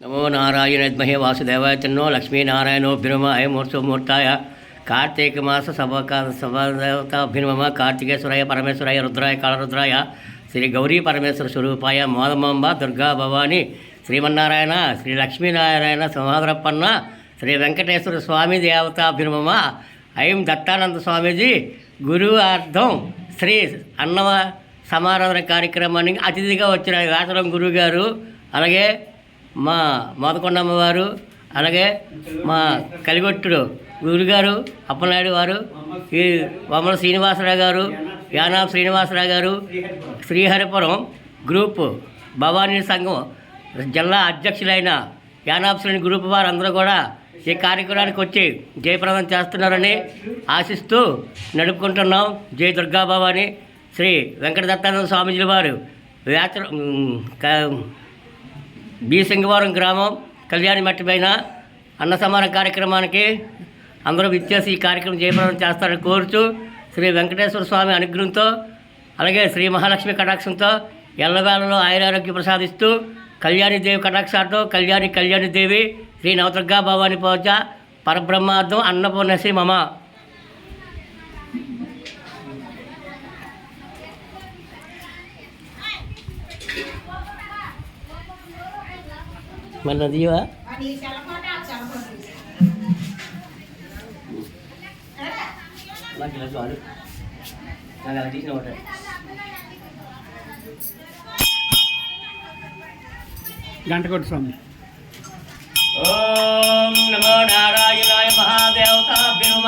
నమో నారాయణద్మహే వాసుదేవాయ తన్నో లక్ష్మీనారాయణోభిరమ అయమూర్తమూర్తాయ కార్తీక మాస సభకా సభదేవతాభినమ కార్తికేశ్వరాయ పరమేశ్వరాయ రుద్రాయ కాళరుద్రాయ. శ్రీ గౌరీ పరమేశ్వర స్వరూపాయ మోదమాంబ దుర్గా భవాని. శ్రీమన్నారాయణ శ్రీ లక్ష్మీనారాయణ సమాధరప్పన్న. శ్రీ వెంకటేశ్వర స్వామి దేవతాభినమ అయం దత్తానంద స్వామీజీ గురువార్థం శ్రీ అన్నవ సమారాధన కార్యక్రమానికి అతిథిగా వచ్చిన వ్యాసరం గురువు గారు అలాగే మా మోదకొండమ్మ వారు అలాగే మా కలిగొట్టుడు గురుగారు అప్పనాయుడు వారు ఈ వమల శ్రీనివాసరావు గారు యానా శ్రీనివాసరావు గారు శ్రీహరిపురం గ్రూప్ భవానీ సంఘం జిల్లా అధ్యక్షులైన యానాబ్ గ్రూప్ వారు అందరూ కూడా ఈ కార్యక్రమానికి వచ్చి జయప్రదం చేస్తున్నారని ఆశిస్తూ నడుపుకుంటున్నాం. జై దుర్గాబాబు అని శ్రీ వెంకట దత్తానంద స్వామీజీ వారు వ్యాచ బి. సింగవరం గ్రామం కళ్యాణి మట్టి పైన అన్న సమాన కార్యక్రమానికి అందరూ విచ్చేసి ఈ కార్యక్రమం జయప్రదం చేస్తారని కోరుతూ శ్రీ వెంకటేశ్వర స్వామి అనుగ్రహంతో అలాగే శ్రీ మహాలక్ష్మి కటాక్షంతో ఎల్లవేళలో ఆయురారోగ్య ప్రసాదిస్తూ కళ్యాణి దేవి కటాక్షాటో కళ్యాణి కళ్యాణి దేవి శ్రీ నవదుర్గా భవాని పోచ పరబ్రహ్మార్థం అన్నపూర్ణశ్రీ మమ. తీసిన ఒకటే గంట కొట్టు స్వామి. ఓం నమో నారాయణాయ మహాదేవతాభ్యుమ.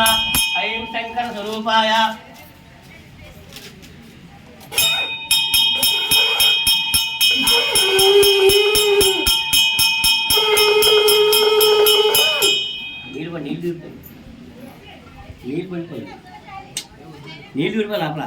ఐం శంకర స్వరూపాయ. నీళ్ళు తిరుగుతాయి నీళ్ళు పడిపోయి నీళ్ళు విడిపోయి లోపల.